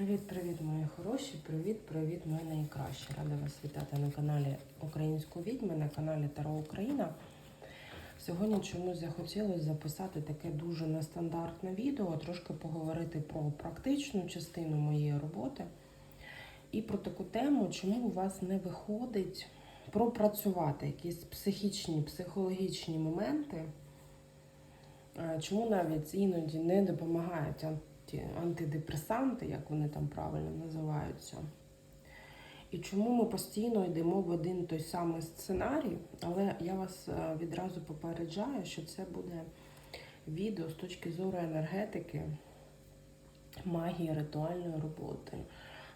Привіт-привіт, мої хороші! Привіт-привіт, мої найкращі. Рада вас вітати на каналі Українську відьми, на каналі Таро Україна. Сьогодні чомусь захотілося записати таке дуже нестандартне відео, трошки поговорити про практичну частину моєї роботи і про таку тему, чому у вас не виходить пропрацювати якісь психічні, психологічні моменти, чому навіть іноді не допомагають анти- антидепресанти, як вони там правильно називаються. І чому ми постійно йдемо в один той самий сценарій, але я вас е, відразу попереджаю, що це буде відео з точки зору енергетики, магії ритуальної роботи,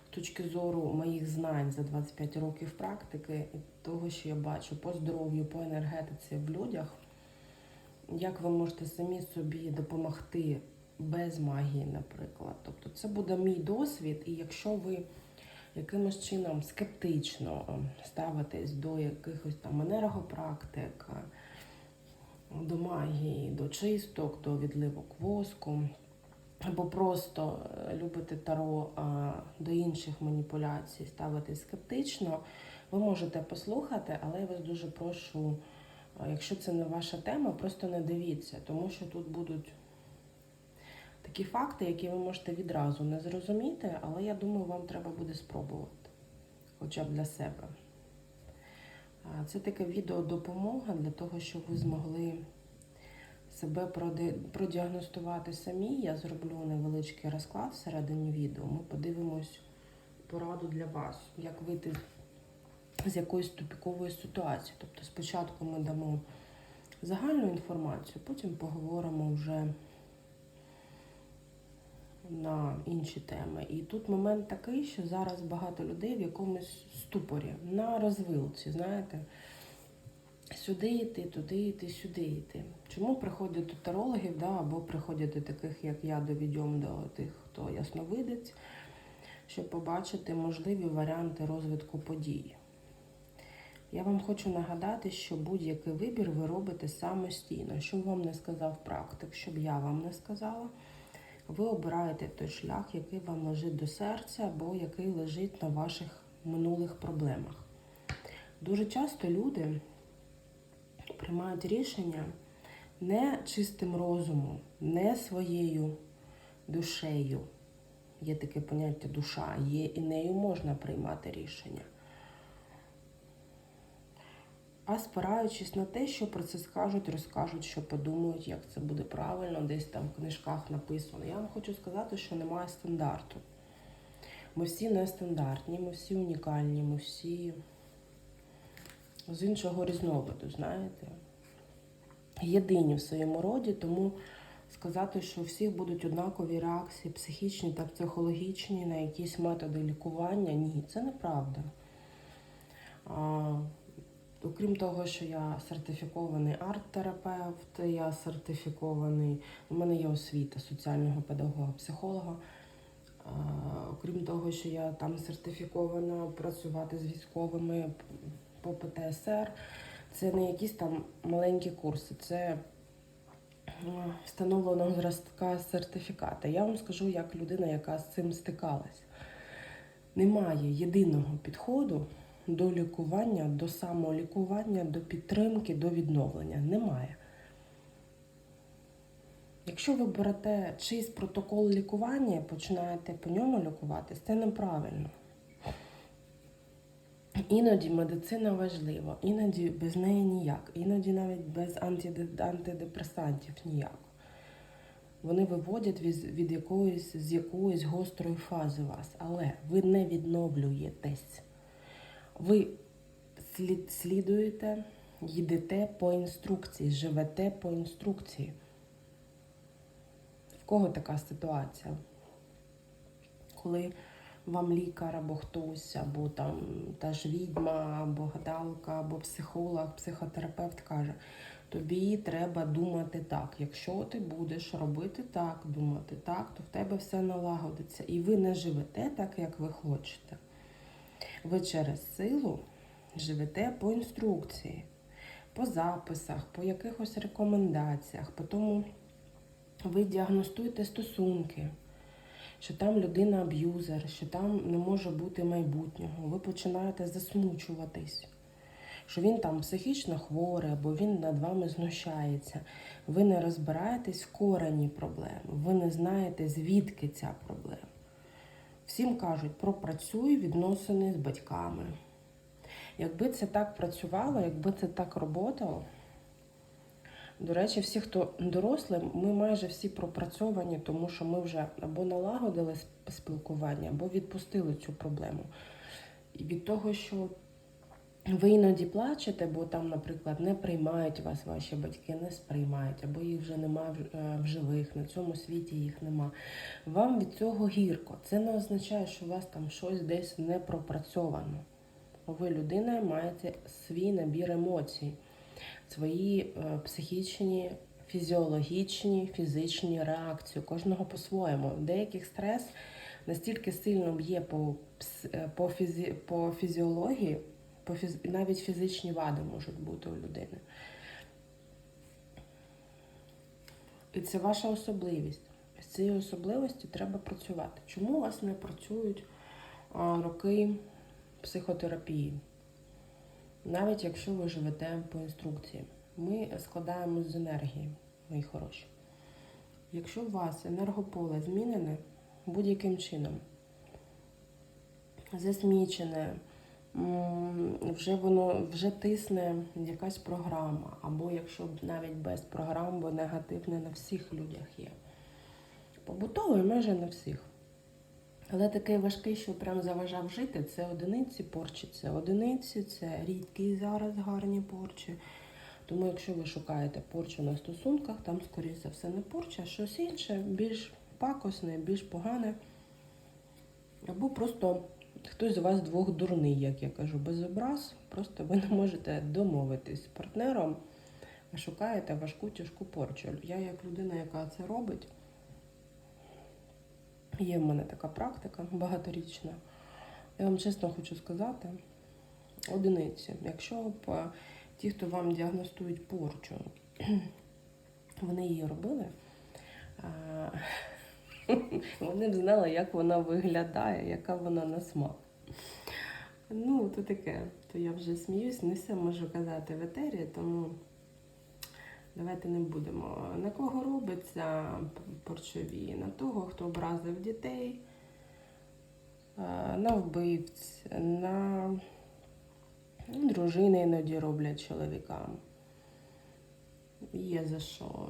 з точки зору моїх знань за 25 років практики і того, що я бачу по здоров'ю, по енергетиці в людях, як ви можете самі собі допомогти без магії, наприклад. Тобто це буде мій досвід, і якщо ви якимось чином скептично е, ставитесь до якихось там енергопрактик, е, до магії, до чисток, до відливок воску, або просто е, любите таро до інших маніпуляцій ставитись скептично, ви можете послухати, але я вас дуже прошу, е, якщо це не ваша тема, просто не дивіться, тому що тут будуть такі факти, які ви можете відразу не зрозуміти, але я думаю, вам треба буде спробувати, хоча б для себе. Це таке відео допомога для того, щоб ви змогли себе продіагностувати самі. Я зроблю невеличкий розклад всередині відео. Ми подивимось пораду для вас, як вийти з якоїсь тупікової ситуації. Тобто спочатку ми дамо загальну інформацію, потім поговоримо вже на інші теми. І тут момент такий, що зараз багато людей в якомусь ступорі, на розвилці, знаєте. Сюди йти, туди йти, сюди йти. Чому приходять до тарологів, да, або приходять до таких, як я, до відьом, до тих, хто ясновидець, щоб побачити можливі варіанти розвитку подій. Я вам хочу нагадати, що будь-який вибір ви робите самостійно. Що вам не сказав практик, щоб я вам не сказала, ви обираєте той шлях, який вам лежить до серця, або який лежить на ваших минулих проблемах. Дуже часто люди приймають рішення не чистим розумом, не своєю душею. Є таке поняття душа, є і нею можна приймати рішення. А спираючись на те, що про це скажуть, розкажуть, що подумають, як це буде правильно, десь там в книжках написано. Я вам хочу сказати, що немає стандарту. Ми всі нестандартні, ми всі унікальні, ми всі з іншого різновиду, знаєте. Єдині в своєму роді, тому сказати, що у всіх будуть однакові реакції психічні та психологічні на якісь методи лікування, ні, це неправда. Окрім того, що я сертифікований арт-терапевт, я сертифікований, у мене є освіта соціального педагога, психолога. Окрім того, що я там сертифікована працювати з військовими по ПТСР, це не якісь там маленькі курси, це е, встановленого зразка сертифіката. Я вам скажу, як людина, яка з цим стикалась. Немає єдиного підходу до лікування, до самолікування, до підтримки, до відновлення. Немає. Якщо ви берете чийсь протокол лікування і починаєте по ньому лікуватись, це неправильно. Іноді медицина важлива, іноді без неї ніяк, іноді навіть без антидепресантів ніяк. Вони виводять від, від якоїсь з якоїсь гострої фази вас, але ви не відновлюєтесь. Ви слід, слідуєте, їдете по інструкції, живете по інструкції. В кого така ситуація? Коли вам лікар або хтось, або там та ж відьма, або гадалка, або психолог, психотерапевт каже, тобі треба думати так. Якщо ти будеш робити так, думати так, то в тебе все налагодиться. І ви не живете так, як ви хочете. Ви через силу живете по інструкції, по записах, по якихось рекомендаціях, по тому ви діагностуєте стосунки. що там людина аб'юзер, що там не може бути майбутнього. Ви починаєте засмучуватись, що він там психічно хворий, або він над вами знущається. Ви не розбираєтесь в корені проблем, ви не знаєте, звідки ця проблема. Всім кажуть, пропрацюй відносини з батьками. Якби це так працювало, якби це так роботало, до речі, всі, хто дорослі, ми майже всі пропрацьовані, тому що ми вже або налагодили спілкування, або відпустили цю проблему. І від того, що ви іноді плачете, бо там, наприклад, не приймають вас ваші батьки, не сприймають, або їх вже немає в, е, живих, на цьому світі їх нема. Вам від цього гірко. Це не означає, що у вас там щось десь не пропрацьовано. Ви людина маєте свій набір емоцій, свої е, психічні, фізіологічні, фізичні реакції. Кожного по-своєму. Деяких стрес настільки сильно б'є по, е, по, фізі, по фізіології. Навіть фізичні вади можуть бути у людини. І це ваша особливість. З цією особливістю треба працювати. Чому у вас не працюють роки психотерапії? Навіть якщо ви живете по інструкції, ми складаємо з енергії, мої хороші. Якщо у вас енергополе змінене будь-яким чином, засмічене, вже воно вже тисне якась програма, або якщо навіть без програм, бо негатив не на всіх людях є. Побутовий майже на всіх. Але такий важкий, що прям заважав жити, це одиниці порчі, це одиниці, це рідкі зараз гарні порчі. Тому якщо ви шукаєте порчу на стосунках, там, скоріше за все, не порча, а щось інше, більш пакосне, більш погане. Або просто хтось з вас двох дурний, як я кажу, без образ. Просто ви не можете домовитись з партнером, а шукаєте важку тяжку порчу. Я, як людина, яка це робить, є в мене така практика багаторічна. Я вам чесно хочу сказати, одиниці. Якщо б е, ті, хто вам діагностують порчу, вони її робили, е, вони б знали, як вона виглядає, яка вона на смак. Ну, то таке, то я вже сміюсь, не все можу казати в етері, тому давайте не будемо. На кого робиться порчові? На того, хто образив дітей, е, на вбивць, на ну, дружини іноді роблять чоловікам. Є за що.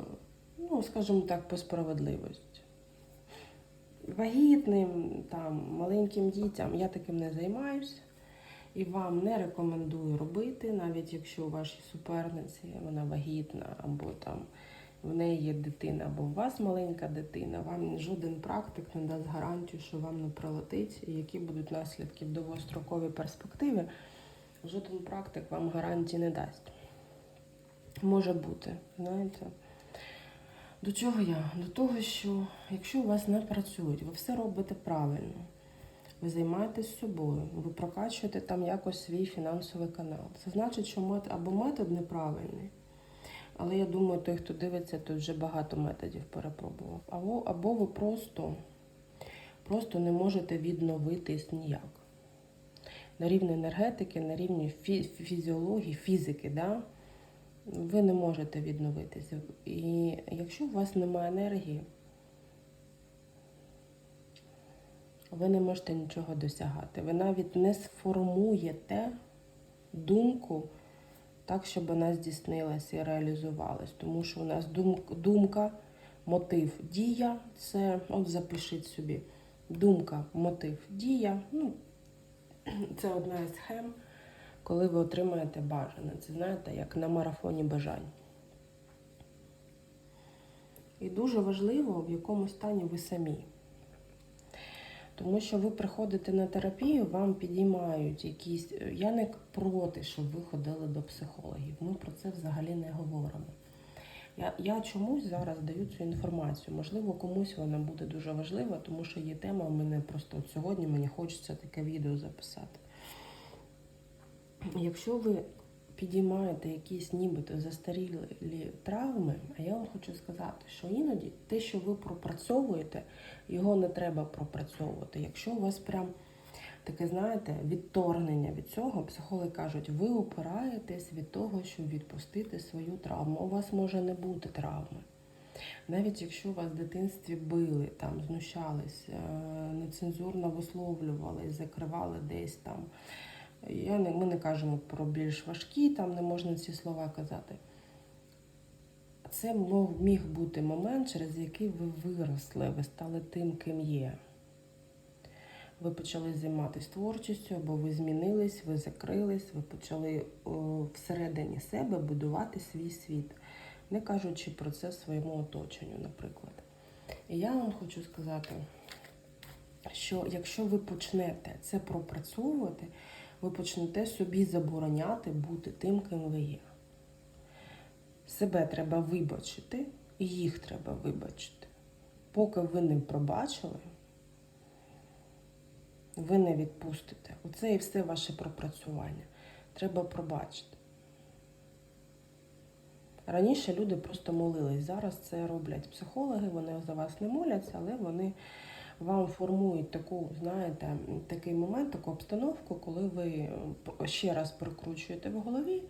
Ну, скажімо так, по справедливості. Вагітним, там, маленьким дітям я таким не займаюся. І вам не рекомендую робити, навіть якщо у вашій суперниці вона вагітна, або там в неї є дитина, або у вас маленька дитина, вам жоден практик не дасть гарантію, що вам не прилетить, і які будуть наслідки в довгостроковій перспективі. Жоден практик вам гарантії не дасть. Може бути, знаєте. До чого я? До того, що якщо у вас не працюють, ви все робите правильно, ви займаєтесь собою, ви прокачуєте там якось свій фінансовий канал. Це значить, що мет... або метод неправильний. Але я думаю, той, хто дивиться, тут вже багато методів перепробував. Або, або ви просто, просто не можете відновитись ніяк. На рівні енергетики, на рівні фі- фізіології, фізики, да? Ви не можете відновитися. І якщо у вас немає енергії, ви не можете нічого досягати. Ви навіть не сформуєте думку так, щоб вона здійснилася і реалізувалась. Тому що у нас думка, мотив, дія це, от запишіть собі. Думка, мотив, дія. Ну, це одна із схем, коли ви отримаєте бажане. Це знаєте, як на марафоні бажань. І дуже важливо, в якому стані ви самі. Тому що ви приходите на терапію, вам підіймають якісь. Я не проти, щоб ви ходили до психологів. Ми про це взагалі не говоримо. Я, я чомусь зараз даю цю інформацію. Можливо, комусь вона буде дуже важлива, тому що є тема, мене просто от сьогодні мені хочеться таке відео записати. Якщо ви підіймаєте якісь нібито застарілі травми, а я вам хочу сказати, що іноді те, що ви пропрацьовуєте, його не треба пропрацьовувати. Якщо у вас прям таке, знаєте, відторгнення від цього, психологи кажуть, ви опираєтесь від того, щоб відпустити свою травму. У вас може не бути травми. Навіть якщо вас в дитинстві били, там, знущались, е, нецензурно висловлювались, закривали десь там. Я не, ми не кажемо про більш важкі, там не можна ці слова казати. Це міг бути момент, через який ви виросли, ви стали тим, ким є. Ви почали займатися творчістю, або ви змінились, ви закрились, ви почали о, всередині себе будувати свій світ, не кажучи про це своєму оточенню, наприклад. І я вам хочу сказати, що якщо ви почнете це пропрацьовувати, ви почнете собі забороняти бути тим, ким ви є. Себе треба вибачити, і їх треба вибачити. Поки ви не пробачили, ви не відпустите. Оце і все ваше пропрацювання. Треба пробачити. Раніше люди просто молились. Зараз це роблять психологи, вони за вас не моляться, але вони вам формують таку, знаєте, такий момент, таку обстановку, коли ви ще раз прокручуєте в голові,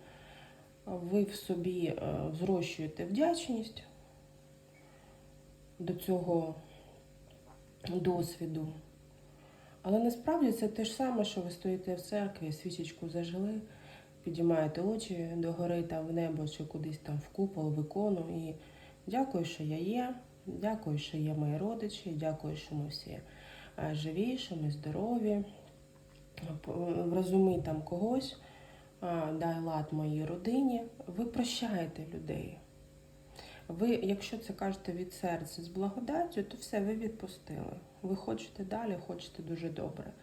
ви в собі е, зрощуєте вдячність до цього досвіду. Але насправді це те ж саме, що ви стоїте в церкві, свічечку зажили, підіймаєте очі догори там в небо чи кудись там в купол, в ікону і дякую, що я є. Дякую, що є мої родичі, дякую, що ми всі е, живі, що ми здорові. Врозуми там когось, дай лад моїй родині. Ви прощаєте людей. Ви, якщо це кажете від серця з благодаттю, то все, ви відпустили. Ви хочете далі, хочете дуже добре.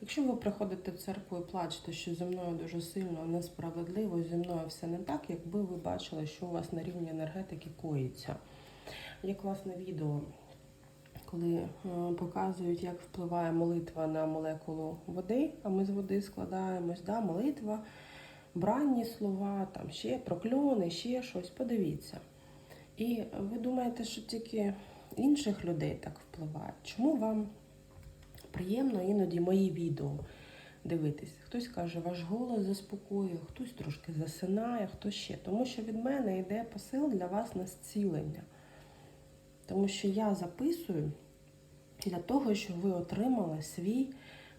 Якщо ви приходите в церкву і плачете, що зі мною дуже сильно несправедливо, зі мною все не так, якби ви бачили, що у вас на рівні енергетики коїться. Є класне відео, коли е, показують, як впливає молитва на молекулу води, а ми з води складаємось, да, молитва, бранні слова, там ще прокльони, ще щось. Подивіться. І ви думаєте, що тільки інших людей так впливає? Чому вам приємно іноді мої відео дивитись? Хтось каже, ваш голос заспокоює, хтось трошки засинає, хтось ще. Тому що від мене йде посил для вас на зцілення. Тому що я записую для того, щоб ви отримали свій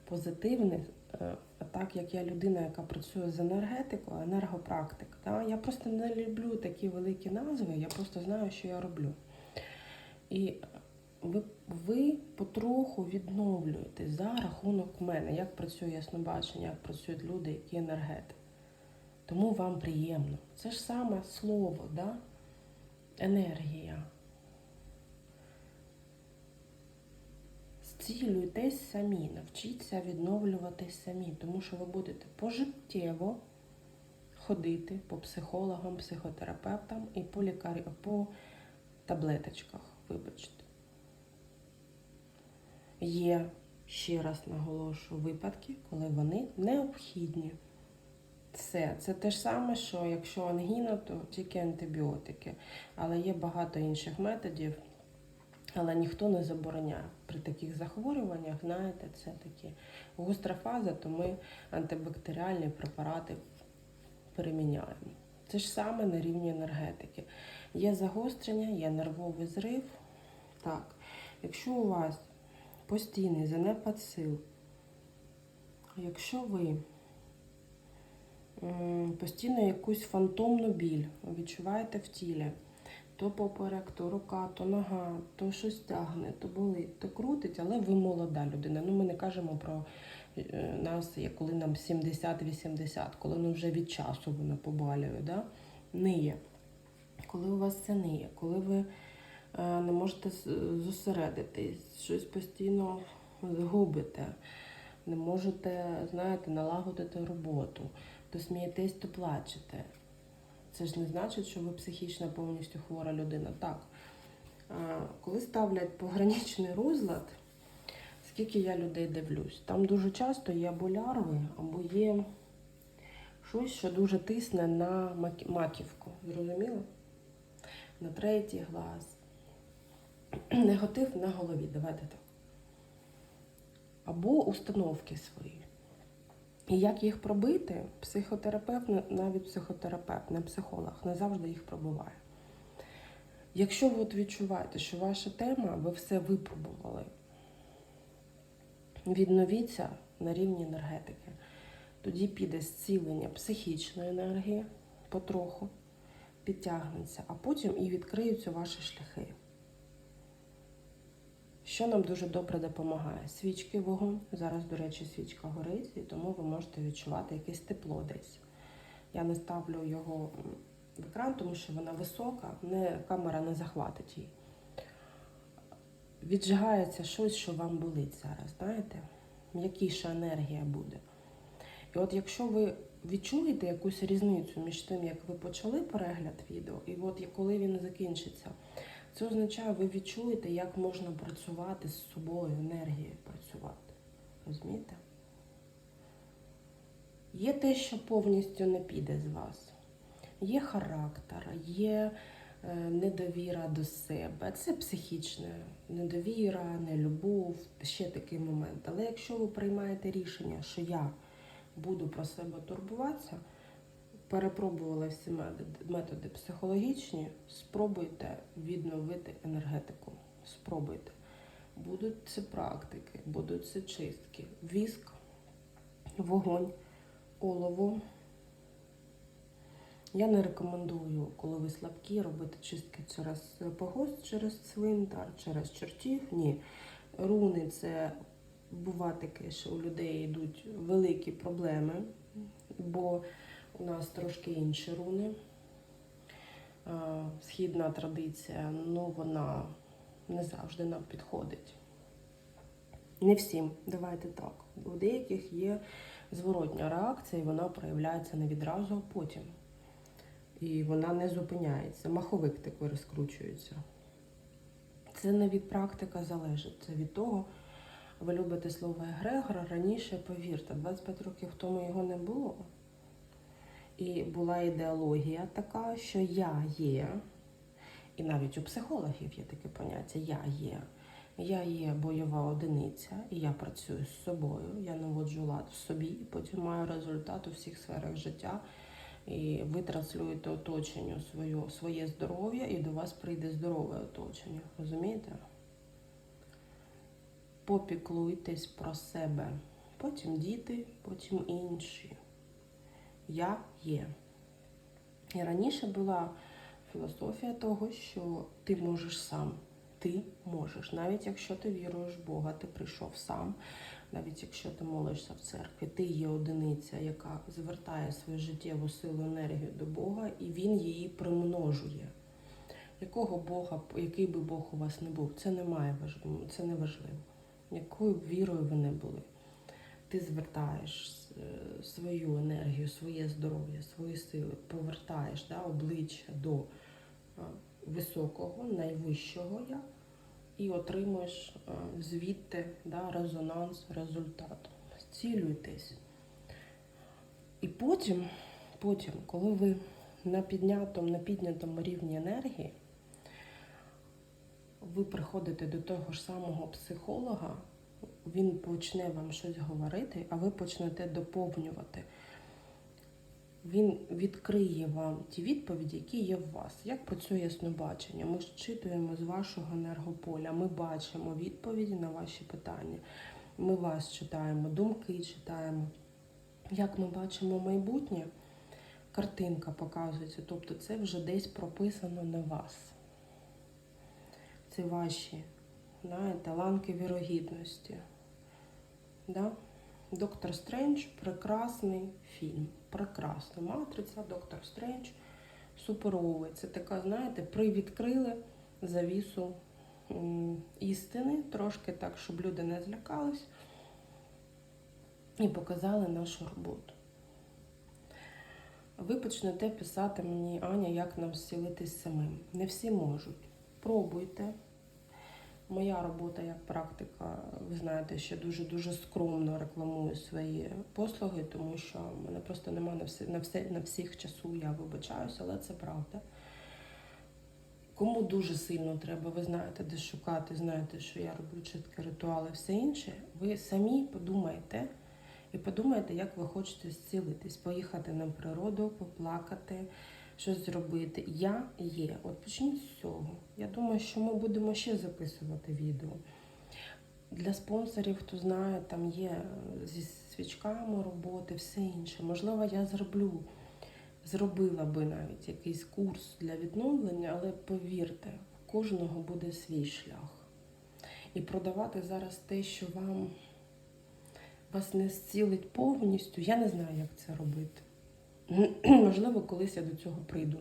позитивний, е, так як я людина, яка працює з енергетикою, енергопрактик. Я просто не люблю такі великі назви, я просто знаю, що я роблю. І ви, ви потроху відновлюєте за рахунок мене, як працює яснобачення, як працюють люди, які енергети. Тому вам приємно. Це ж саме слово, да? енергія. Зцілюйтесь самі, навчіться відновлюватись самі, тому що ви будете пожиттєво ходити по психологам, психотерапевтам і по лікарі, по таблеточках, вибачте. Є, ще раз наголошую, випадки, коли вони необхідні. Все, це те ж саме, що якщо ангіна, то тільки антибіотики. Але є багато інших методів. Але ніхто не забороняє. При таких захворюваннях, знаєте, це такі гостра фаза, то ми антибактеріальні препарати переміняємо. Це ж саме на рівні енергетики. Є загострення, є нервовий зрив. Так, якщо у вас постійний занепад сил, якщо ви постійно якусь фантомну біль відчуваєте в тілі, то поперек, то рука, то нога, то щось тягне, то болить, то крутить, але ви молода людина. Ну, ми не кажемо про е, нас, коли нам 70-80, коли ну, вже від часу воно побалює, да? ниє. Коли у вас це ниє, коли ви е, не можете зосередитись, щось постійно губите, не можете, знаєте, налагодити роботу, то смієтесь, то плачете. Це ж не значить, що ви психічно повністю хвора людина. Так. Коли ставлять пограничний розлад, скільки я людей дивлюсь, там дуже часто є або лярви, або є Щось, що дуже тисне на маківку. Зрозуміло? На третій глаз. Негатив на голові. Давайте так. Або установки свої. І як їх пробити, психотерапевт, навіть психотерапевт, не психолог, не завжди їх пробуває. Якщо ви от відчуваєте, що ваша тема, ви все випробували, відновіться на рівні енергетики. Тоді піде зцілення психічної енергії потроху, підтягнеться, а потім і відкриються ваші шляхи. Що нам дуже добре допомагає? Свічки вогонь. Зараз, до речі, свічка горить, і тому ви можете відчувати якесь тепло десь. Я не ставлю його в екран, тому що вона висока, не, камера не захватить її. Віджигається щось, що вам болить зараз, знаєте? М'якіша енергія буде. І от якщо ви відчуєте якусь різницю між тим, як ви почали перегляд відео, і от коли він закінчиться, це означає, ви відчуєте, як можна працювати з собою, енергією працювати. Розумієте? Є те, що повністю не піде з вас. Є характер, є е, недовіра до себе. Це психічне недовіра, нелюбов, ще такий момент. Але якщо ви приймаєте рішення, що я буду про себе турбуватися, перепробували всі методи, психологічні, спробуйте відновити енергетику. Спробуйте. Будуть це практики, будуть це чистки, віск, вогонь, олово. Я не рекомендую, коли ви слабкі, робити чистки через погост, через цвинтар, через чортів. Ні. Руни це бува таке, що у людей йдуть великі проблеми, бо у нас трошки інші руни. Східна традиція, ну вона не завжди нам підходить. Не всім, давайте так. У деяких є зворотня реакція, і вона проявляється не відразу, а потім. І вона не зупиняється. Маховик такий розкручується. Це не від практика залежить, це від того, ви любите слово егрегор. Раніше, повірте, 25 років тому його не було. І була ідеологія така, що я є, і навіть у психологів є таке поняття Я є. Я є бойова одиниця, і я працюю з собою, я наводжу лад в собі, і потім маю результат у всіх сферах життя. І ви транслюєте оточенню своє, своє здоров'я, і до вас прийде здорове оточення. Розумієте? Попіклуйтесь про себе. Потім діти, потім інші. Я є. І раніше була філософія того, що ти можеш сам. Ти можеш. Навіть якщо ти віруєш в Бога, ти прийшов сам, навіть якщо ти молишся в церкві, ти є одиниця, яка звертає свою життєву силу енергію до Бога, і Він її примножує. Якого Бога, який би Бог у вас не був, це не має важливо, це не важливо. Якою б вірою ви не були. Ти звертаєш е, свою енергію, своє здоров'я, свої сили, повертаєш да, обличчя до е, високого, найвищого я і отримуєш е, звідти да, резонанс, результат. Зцілюйтесь. І потім, потім, коли ви на піднятому, на піднятому рівні енергії, ви приходите до того ж самого психолога, він почне вам щось говорити, а ви почнете доповнювати. Він відкриє вам ті відповіді, які є в вас. Як працює яснобачення? Ми зчитуємо з вашого енергополя, ми бачимо відповіді на ваші питання. Ми вас читаємо, думки читаємо. Як ми бачимо майбутнє, картинка показується, тобто це вже десь прописано на вас. Це ваші знаєте, ланки вірогідності. Да? Доктор Стрендж прекрасний фільм. Прекрасна матриця, доктор Стрендж, суперовий. Це така, знаєте, привідкрили завісу істини, трошки так, щоб люди не злякались, і показали нашу роботу. Ви почнете писати мені, Аня, як нам зцілитись самим. Не всі можуть. Пробуйте. Моя робота як практика, ви знаєте, ще дуже-дуже скромно рекламую свої послуги, тому що в мене просто немає на, всі, на, все, на всіх часу, я вибачаюся, але це правда. Кому дуже сильно треба, ви знаєте, де шукати, знаєте, що я роблю чіткі ритуали, все інше, ви самі подумайте і подумайте, як ви хочете зцілитись, поїхати на природу, поплакати, щось зробити. Я є. От почніть з цього. Я думаю, що ми будемо ще записувати відео. Для спонсорів, хто знає, там є зі свічками роботи, все інше. Можливо, я зроблю, зробила би навіть якийсь курс для відновлення, але повірте, в кожного буде свій шлях. І продавати зараз те, що вам вас не зцілить повністю, я не знаю, як це робити. Можливо, колись я до цього прийду.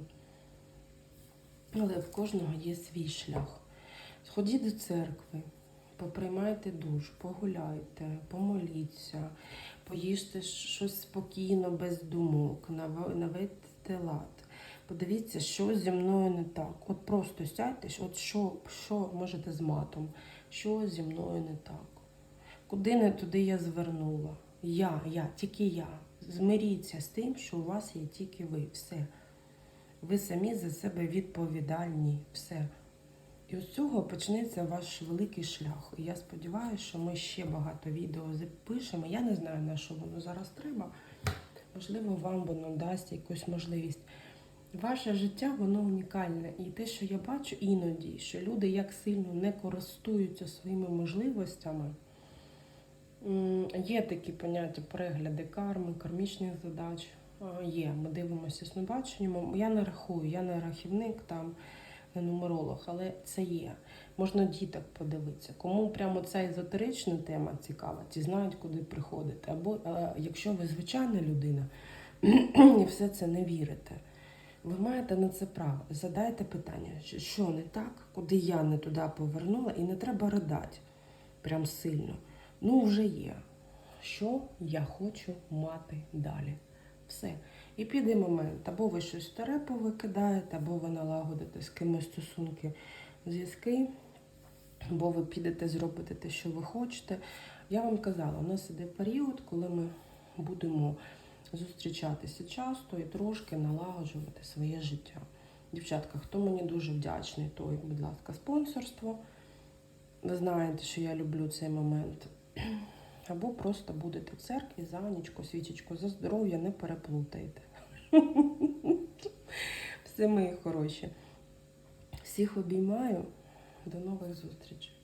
Але в кожного є свій шлях. Сходіть до церкви, поприймайте душ, погуляйте, помоліться, поїжте щось спокійно, без думок, нав- наведьте лад. Подивіться, що зі мною не так. От просто сядьте, от що, що можете з матом, що зі мною не так. Куди не туди я звернула? Я, я, тільки я. Змиріться з тим, що у вас є тільки ви. Все. Ви самі за себе відповідальні. Все. І з цього почнеться ваш великий шлях. І я сподіваюся, що ми ще багато відео запишемо. Я не знаю, на що воно зараз треба. Можливо, вам воно дасть якусь можливість. Ваше життя, воно унікальне. І те, що я бачу іноді, що люди як сильно не користуються своїми можливостями. Є такі поняття перегляди карми, кармічних задач. Є. Ми дивимося снобаченням. Я не рахую, я не рахівник, там не нумеролог, але це є. Можна діток подивитися. Кому прямо ця езотерична тема цікава, ті знають, куди приходити. Або якщо ви звичайна людина і все це не вірите, ви маєте на це право. Задайте питання, що не так, куди я не туди повернула, і не треба ридати прям сильно. Ну, вже є. Що я хочу мати далі? Все. І піде момент, або ви щось старе повикидаєте, або ви налагодите з кимось стосунки, зв'язки, або ви підете зробите те, що ви хочете. Я вам казала, у нас іде період, коли ми будемо зустрічатися часто і трошки налагоджувати своє життя. Дівчатка, хто мені дуже вдячний, той, будь ласка, спонсорство. Ви знаєте, що я люблю цей момент. Або просто будете в церкві за нічку, свічечку, за здоров'я, не переплутайте. Все мої хороші. Всіх обіймаю. До нових зустрічей.